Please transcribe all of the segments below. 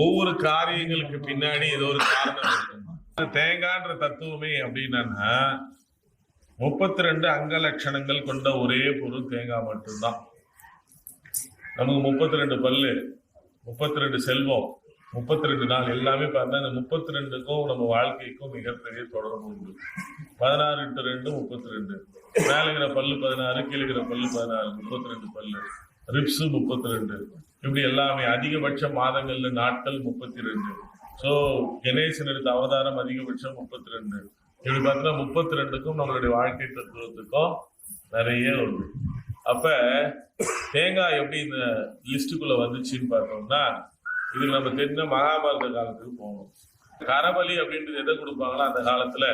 ஒவ்வொரு காரியங்களுக்கு பின்னாடி ஏதோ ஒரு காரணம் இருக்கும். தேங்காய்ன்ற தத்துவமே அப்படின்னா முப்பத்தி ரெண்டு அங்க லட்சணங்கள் கொண்ட ஒரே பொருள் தேங்காய் மட்டும்தான். நமக்கு முப்பத்தி ரெண்டு பல்லு முப்பத்தி ரெண்டு செல்வம் முப்பத்தி ரெண்டு நாள் எல்லாமே பார்த்தா இந்த முப்பத்தி ரெண்டுக்கும் நம்ம வாழ்க்கைக்கும் மிகப்பெரிய தொடர்பு உண்டு. பதினாறு ரெண்டு முப்பத்தி ரெண்டு மேலுங்கிற பல்லு பதினாறு கீழுகிற பல்லு பதினாறு முப்பத்தி ரெண்டு பல்லு. ரிப்ஸ் முப்பத்தி ரெண்டு இப்படி எல்லாமே அதிகபட்ச மாதங்கள்ல நாட்கள் முப்பத்தி ரெண்டு ஸோ கணேசன் எடுத்த அவதாரம் அதிகபட்சம் முப்பத்தி ரெண்டு இப்படி பார்த்தீங்கன்னா முப்பத்தி ரெண்டுக்கும் நம்மளுடைய வாழ்க்கை தத்துவத்துக்கும் நிறைய உண்டு. அப்ப தேங்காய் எப்படி இந்த லிஸ்டுக்குள்ள வந்துச்சுன்னு பார்த்தோம்னா இதுக்கு நம்ம தெரிஞ்ச மகாபாரத காலத்துக்கு போகணும். கரபலி அப்படின்றது எதை கொடுப்பாங்களோ அந்த காலத்துல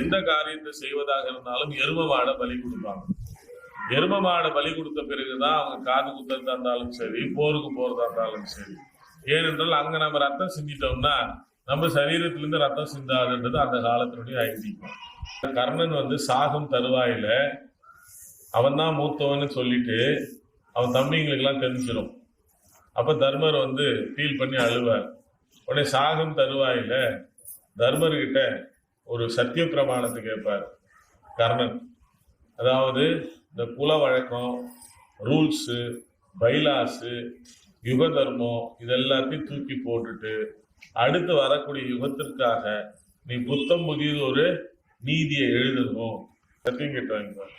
எந்த காரியத்தை செய்வதாக இருந்தாலும் எரும மாடை பலி கொடுப்பாங்க. எரும மாடை பலி கொடுத்த பிறகுதான் அவங்க காது குத்துறதா இருந்தாலும் சரி போருக்கு போறதா இருந்தாலும் சரி. ஏனென்றால் அங்க நம்ம ரத்தம் சிந்திட்டோம்னா நம்ம சரீரத்திலிருந்து ரத்தம் சிந்தாதுன்றது அந்த காலத்தினுடைய ஐதீகம். கர்ணன் வந்து சாகம் தருவாயில அவன் தான் மூத்தவன்னு சொல்லிட்டு அவன் தம்பிங்களுக்கெல்லாம் தெரிஞ்சிடும் அப்ப தர்மர் வந்து ஃபீல் பண்ணி அழுவார். உடனே சாகம் தருவாயில தர்மர்கிட்ட ஒரு சத்திய பிரமாணத்தை கேட்பார் கர்ணன். அதாவது இந்த குல வழக்கம் ரூல்ஸு பைலாஸு யுக தர்மம் இதெல்லாத்தையும் தூக்கி போட்டுட்டு அடுத்து வரக்கூடிய யுகத்திற்காக நீ புத்தம் புதியது ஒரு நீதியை எழுதணும். சத்தியம் கேட்டு வாங்கிப்பார்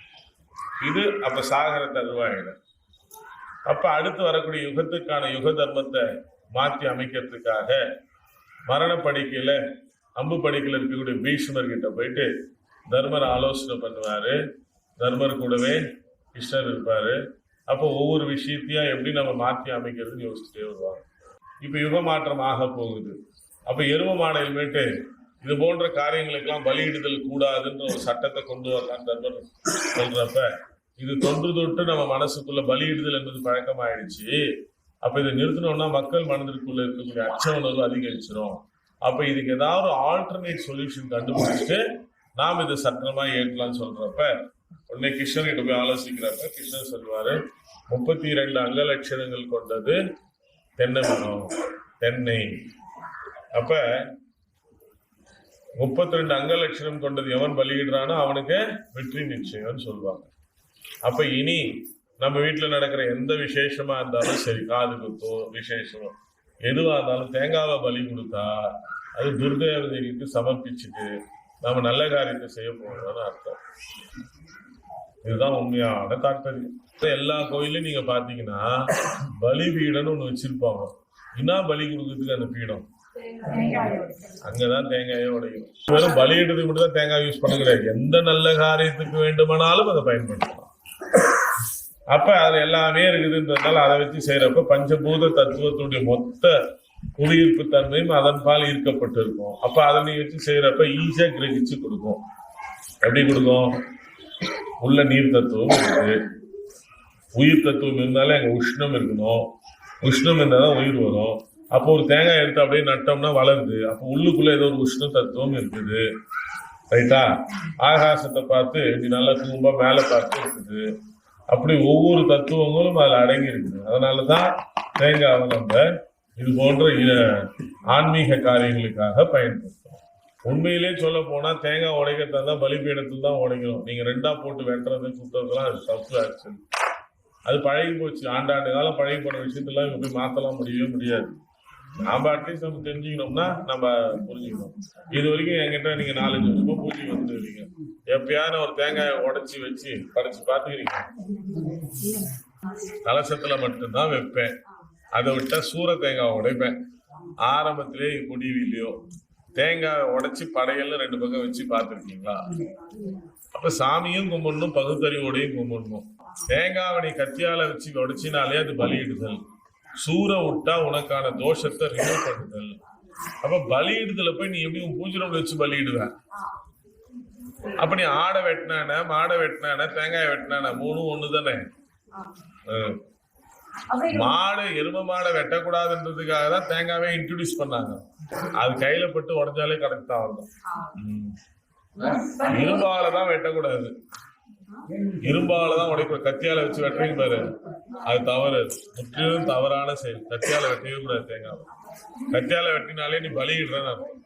இது அப்ப சாகர தருவாயிடும். அப்ப அடுத்து வரக்கூடிய யுகத்துக்கான யுக தர்மத்தை மாற்றி அமைக்கிறதுக்காக மரண அம்பு படிக்கையில் இருக்கக்கூடிய பீஷ்மர்கிட்ட போயிட்டு தர்மர் ஆலோசனை பண்ணுவாரு. தர்மர் கூடவே கிருஷ்ணர் இருப்பார். அப்போ ஒவ்வொரு விஷயத்தையும் எப்படி நம்ம மாற்றி அமைக்கிறதுன்னு யோசிச்சுட்டே வருவாங்க. இப்போ யுக மாற்றம் ஆக போகுது. அப்போ எரும மாடையில்மேட்டு இது போன்ற காரியங்களுக்கெல்லாம் பலியிடுதல் கூடாதுன்ற ஒரு சட்டத்தை கொண்டு வரலாம் தர்மர் சொல்றப்ப இது தொன்று தொட்டு நம்ம மனசுக்குள்ள பலியிடுதல் என்பது பழக்கமாயிடுச்சு. அப்ப இதை நிறுத்தணும்னா மக்கள் மனதிற்குள்ள இருக்கக்கூடிய அச்ச உணர்வு அதிகரிச்சிடும் அப்ப இதுக்கு ஏதாவது ஆல்டர்னேட் சொல்யூஷன் கண்டுபிடிச்சிட்டு நாம் இதை சட்டமா ஏற்கலாம்னு சொல்றப்ப உடனே கிருஷ்ணன் கிட்ட போய் ஆலோசிக்கிறப்ப கிருஷ்ணன் சொல்லுவாரு முப்பத்தி இரண்டு அங்க லட்சணங்கள் கொண்டது தென்னை மரம் தென்னை. அப்ப முப்பத்தி ரெண்டு அங்க லட்சணம் கொண்டது எவன் பலியிடுறானோ அவனுக்கு வெற்றி நிச்சயம்னு சொல்லுவாங்க. அப்ப இனி நம்ம வீட்டுல நடக்கிற எந்த விசேஷமா இருந்தாலும் சரி காது குத்தோ விசேஷமோ எதுவா இருந்தாலும் தேங்காவை பலி கொடுத்தா அது துர்தேவதைக்கு சமர்ப்பிச்சுட்டு நாம நல்ல காரியத்தை செய்ய போறோம்னு அர்த்தம். இதுதான் உண்மையான தாற்பயம் எல்லா கோயிலையும் நீங்க பாத்தீங்கன்னா பலி பீடம்னு ஒண்ணு வச்சிருப்பாங்க. என்ன பலி கொடுக்கறதுக்கு அந்த பீடம்? அங்கதான் தேங்காயே உடையும். வெறும் பலியிடுறதுக்கு மட்டும் தான் தேங்காய் யூஸ் பண்ண கிடையாது எந்த நல்ல காரியத்துக்கு வேண்டுமானாலும் அதை பயன்படுத்தலாம். அப்ப அது எல்லாமே இருக்குதுன்றதால அதை வச்சு செய்யறப்ப பஞ்சபூத தத்துவத்துடைய மொத்த புவியீர்ப்பு தன்மையும் அதன் பால் ஈர்க்கப்பட்டு இருக்கும் அப்ப அதை நீ வச்சு செய்யறப்ப ஈஸியா கிரகிச்சு கொடுக்கும். எப்படி கொடுக்கும்? உள்ள நீர் தத்துவம் இருக்கு. உயிர் தத்துவம் இருந்தாலே அங்க உஷ்ணம் இருக்கணும். உஷ்ணம் இருந்தாதான் உயிர் வரும். அப்போ ஒரு தேங்காய் எடுத்து அப்படியே நட்டோம்னா வளருது. அப்போ உள்ளுக்குள்ள ஏதோ ஒரு உஷ்ண தத்துவம் இருக்குது. ரைட்டா? ஆகாசத்தை பார்த்து இப்படி நல்லா தூம்பா மேலே பார்த்து இருக்குது. அப்படி ஒவ்வொரு தத்துவங்களும் அதில் அடங்கி இருக்குது. அதனாலதான் தேங்காவை நம்ம இது போன்ற இ- ஆன்மீக காரியங்களுக்காக பயன்படுத்துறோம். உண்மையிலே சொல்ல போனா தேங்காய் உடைக்கிறதா தான் பலிபீடத்தில் தான் உடைக்கணும். நீங்க ரெண்டா போட்டு வெட்டுறது சுத்தறதுலாம் அது தப்பு ஆக்சுவலி அது பழகி போச்சு. ஆண்டாண்டு காலம் பழகி போன விஷயத்தெல்லாம் இவங்க போய் மாத்தலாம் முடியவே முடியாது. நாம அட்லீஸ்ட் நம்ம தெரிஞ்சுக்கணும்னா நம்ம புரிஞ்சுக்கணும். இது வரைக்கும் என்கிட்ட நீங்க நாலஞ்சு வருஷமா பூஜை வந்துருக்கீங்க எப்பயாவது ஒரு தேங்காயை உடைச்சி வச்சு படைச்சு பாத்துக்கிறீங்க கலசத்துல மட்டும்தான் வைப்பேன். அதை விட்டா சூர தேங்காய் உடைப்பேன். ஆரம்பத்திலே முடிவிலையோ தேங்காய் உடைச்சி படையல்ல ரெண்டு பக்கம் வச்சு பார்த்துருக்கீங்களா? அப்ப சாமியும் கும்பிடணும் பகுத்தறிவோடையும் கும்பிடணும். தேங்காவை நீ கத்தியால வச்சு உடைச்சினாலே அது பலியிடுதல். சூற விட்டா உனக்கான தோஷத்தை ரிமூவ் பண்ணுதல். அப்ப பலியிடுதல போய் நீ எப்படி உன் பூஜை வச்சு பலியிடுவேன் அப்ப நீ ஆடை வெட்டினான மாடை வெட்டினான தேங்காய் வெட்டினான மூணும் ஒண்ணு தானே மாடு எரும மாடை வெட்டக்கூடாதுன்றதுக்காக தான் தேங்காவே இன்ட்ரடியூஸ் பண்ணாங்க. அது கையில பட்டு உடஞ்சாலே கரெக்ட் தான் வரும். இரும்பால தான் வெட்டக்கூடாது. இரும்பால தான் உடைக்கூடாது கத்தியால வச்சு வெட்டுறீங்க பாரு. அது தவறு. முற்றிலும் தவறான செயல். கத்தியால வெட்டவே கூடாது தேங்காவை. கத்தியால வெட்டினாலே நீ பலியிடுறன்னு அர்த்தம்.